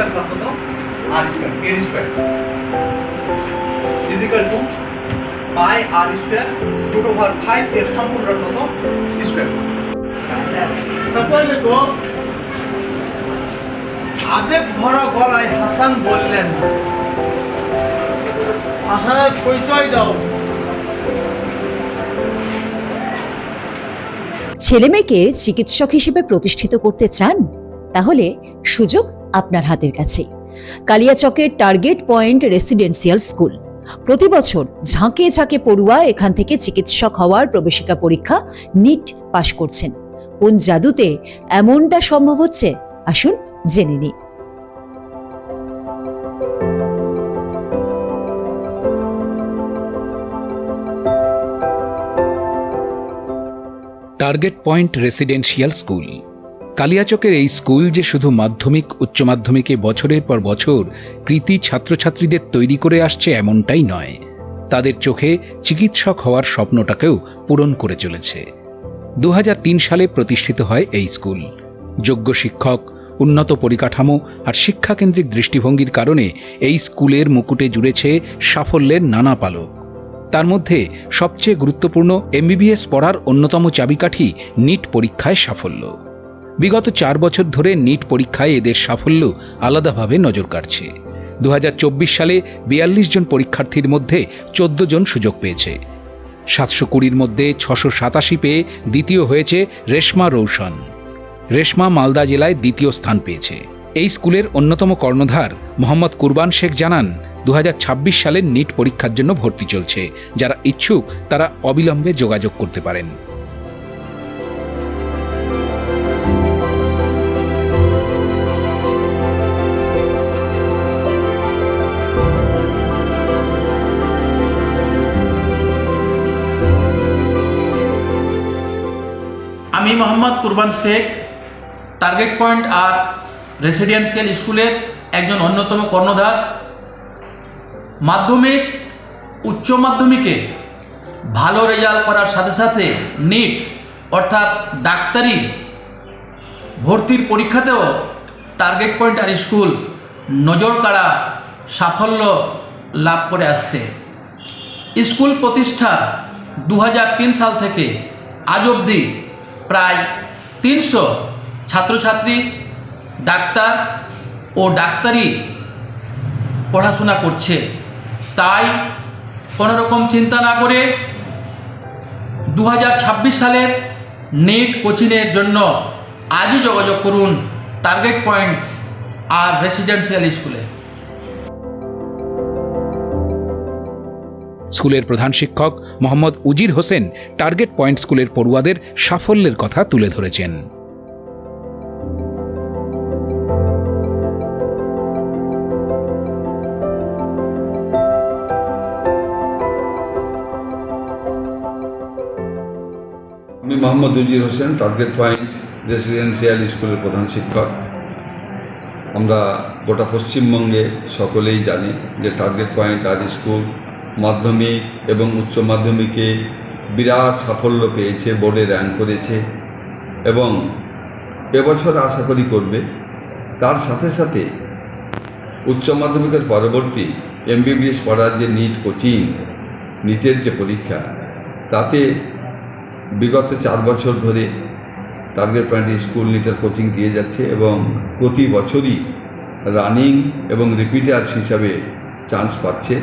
Square plus কত? আর square এর স্কোয়ার টু পাই আর স্কোয়ার রুট ওভার ফাইভ এর সম্পূর্ণ কত? স্কোয়ার আবেগ ভরা গলায় হাসান বললেন, হাসানের পরিচয় দাও। ছেলেমেয়েকে চিকিৎসক হিসেবে প্রতিষ্ঠিত করতে চান, তাহলে সুযোগ আপনার হাতের কাছে। কালিয়াচকের টার্গেট পয়েন্ট রেসিডেন্সিয়াল স্কুল। প্রতি বছর ঝাঁকে ঝাঁকে পড়ুয়া এখান থেকে চিকিৎসক হওয়ার প্রবেশিকা পরীক্ষা নিট পাশ করছেন। কোন জাদুতে এমনটা সম্ভব হচ্ছে? আসুন জেনে নিই। Target point residential school. কালিয়াচকের এই স্কুল যে শুধু মাধ্যমিক, উচ্চ মাধ্যমিকে বছরের পর বছর কৃতি ছাত্রছাত্রীদের তৈরি করে আসছে এমনটাই নয়। তাদের চোখে চিকিৎসক হওয়ার স্বপ্নটাকেও পূরণ করে চলেছে। দু হাজার তিন সালে প্রতিষ্ঠিত হয় এই স্কুল। যোগ্য শিক্ষক, উন্নত পরিকাঠামো আর শিক্ষাকেন্দ্রিক দৃষ্টিভঙ্গির কারণে এই স্কুলের মুকুটে জুড়েছে সাফল্যের নানা পালক। তার মধ্যে সবচেয়ে গুরুত্বপূর্ণ এমবিবিএস পড়ার অন্যতম চাবিকাঠি নিট পরীক্ষায় সাফল্য। বিগত চার বছর ধরে নিট পরীক্ষায় এদের সাফল্য আলাদাভাবে নজর কাড়ছে। দু সালে বিয়াল্লিশ জন পরীক্ষার্থীর মধ্যে চোদ্দ জন সুযোগ পেয়েছে। সাতশো কুড়ির মধ্যে ছশো সাতাশি পেয়ে দ্বিতীয় হয়েছে রেশমা রৌশন। রেশমা মালদা জেলায় দ্বিতীয় স্থান পেয়েছে। এই স্কুলের অন্যতম কর্ণধার মোহাম্মদ কুরবান শেখ জানান, দুহাজার ছাব্বিশ সালের নিট পরীক্ষার জন্য ভর্তি চলছে। যারা ইচ্ছুক, তারা অবিলম্বে যোগাযোগ করতে পারেন। আমি মোহাম্মদ কুরবান শেখ, টার্গেট পয়েন্ট আর রেসিডেন্সিয়াল স্কুলের একজন অন্যতম কর্ণধার। মাধ্যমিক, উচ্চ মাধ্যমিকে ভালো রেজাল্ট করার সাথে সাথে নিট অর্থাৎ ডাক্তারি ভর্তির পরীক্ষাতেও টার্গেট পয়েন্ট আর স্কুল নজর কাড়া সাফল্য লাভ করে আসছে। স্কুল প্রতিষ্ঠা দু হাজার তিন সাল থেকে আজ অবধি প্রায় তিনশো ছাত্রছাত্রী, ডাক্তার ও ডাক্তারি পড়াশোনা করছে। তাই কোনো রকম চিন্তা না করে দু হাজার ছাব্বিশ সালের নেট কোচিংয়ের জন্য আজই যোগাযোগ করুন টার্গেট পয়েন্ট আর রেসিডেন্সিয়াল স্কুলে। স্কুলের প্রধান শিক্ষক মোহাম্মদ উজির হোসেন টার্গেট পয়েন্ট স্কুলের পড়ুয়াদের সাফল্যের কথা তুলে ধরেছেন। আমি মোহাম্মদ উজির হোসেন, টার্গেট পয়েন্ট রেসিডেন্সিয়াল স্কুলের প্রধান শিক্ষক। আমরা গোটা পশ্চিমবঙ্গে সকলেই জানি যে টার্গেট পয়েন্ট আর স্কুল মাধ্যমিক এবং উচ্চ মাধ্যমিকে বিরাট সাফল্য পেয়েছে, বোর্ডে র্যাঙ্ক করেছে এবং এবছর আশা করি করবে। তার সাথে সাথে উচ্চ মাধ্যমিকের পরবর্তী এমবিবিএস পড়ার যে নিট কোচিং নিটের যে পরীক্ষা, তাতে বিগত চার বছর ধরে টার্গেট পয়েন্ট স্কুল নিটের কোচিং দিয়ে যাচ্ছে এবং প্রতি বছরই রানিং এবং রিপিটার্স হিসাবে চান্স পাচ্ছে।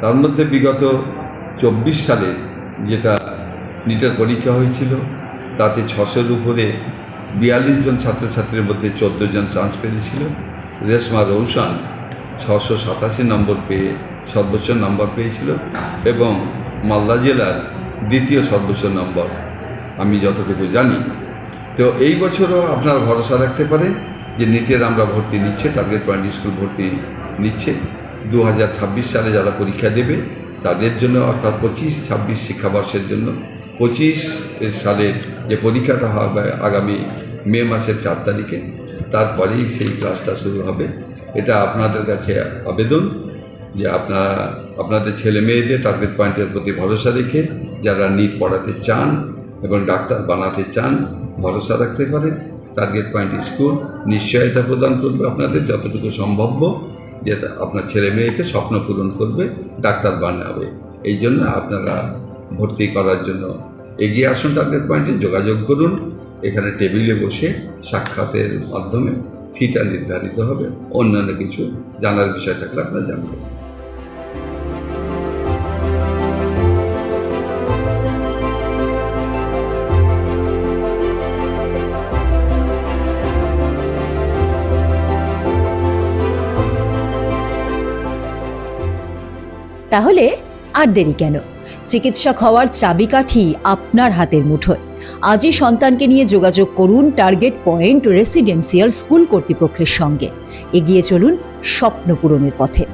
তার মধ্যে বিগত চব্বিশ সালে যেটা নিটের পরীক্ষা হয়েছিল, তাতে ছশোর উপরে বিয়াল্লিশ জন ছাত্রছাত্রীর মধ্যে চোদ্দ জন চান্স পেয়েছিল রেশমা রৌশন ছশো সাতাশি নম্বর পেয়ে সর্বোচ্চ নম্বর পেয়েছিল এবং মালদা জেলার দ্বিতীয় সর্বোচ্চ নম্বর আমি যতটুকু জানি। তো এই বছরও আপনারা ভরসা রাখতে পারেন যে নিটের আমরা ভর্তি নিচ্ছে টার্গেট পয়েন্ট স্কুল ভর্তি নিচ্ছে। দু হাজার ছাব্বিশ সালে যারা পরীক্ষা দেবে, তাদের জন্য অর্থাৎ পঁচিশ, ছাব্বিশ শিক্ষাবর্ষের জন্য পঁচিশ সালের যে পরীক্ষাটা হবে আগামী মে মাসের চার তারিখে, তারপরেই সেই ক্লাসটা শুরু হবে। এটা আপনাদের কাছে আবেদন যে আপনারা, আপনাদের ছেলে মেয়েদের টার্গেট পয়েন্টের প্রতি ভরসা রেখে যারা নিট পড়াতে চান এবং ডাক্তার বানাতে চান, ভরসা রাখতে পারেন। টার্গেট পয়েন্ট স্কুল নিশ্চয়তা প্রদান করবে আপনাদের, যতটুকু সম্ভাব্য যে আপনার ছেলে মেয়েকে স্বপ্ন পূরণ করবে, ডাক্তার বানাবে। এই জন্য আপনারা ভর্তি করার জন্য এগিয়ে আসুন টার্গেট পয়েন্টে যোগাযোগ করুন। এখানে টেবিলে বসে সাক্ষাতের মাধ্যমে ফিটা নির্ধারিত হবে। অন্যান্য কিছু জানার বিষয় থাকলে আপনারা জানবেন। তাহলে আর দেরি কেন? চিকিৎসক হওয়ার চাবিকাঠি আপনার হাতের মুঠোয়। আজই সন্তানকে নিয়ে যোগাযোগ করুন টার্গেট পয়েন্ট রেসিডেন্সিয়াল স্কুল কর্তৃপক্ষের সঙ্গে। এগিয়ে চলুন স্বপ্ন পূরণের পথে।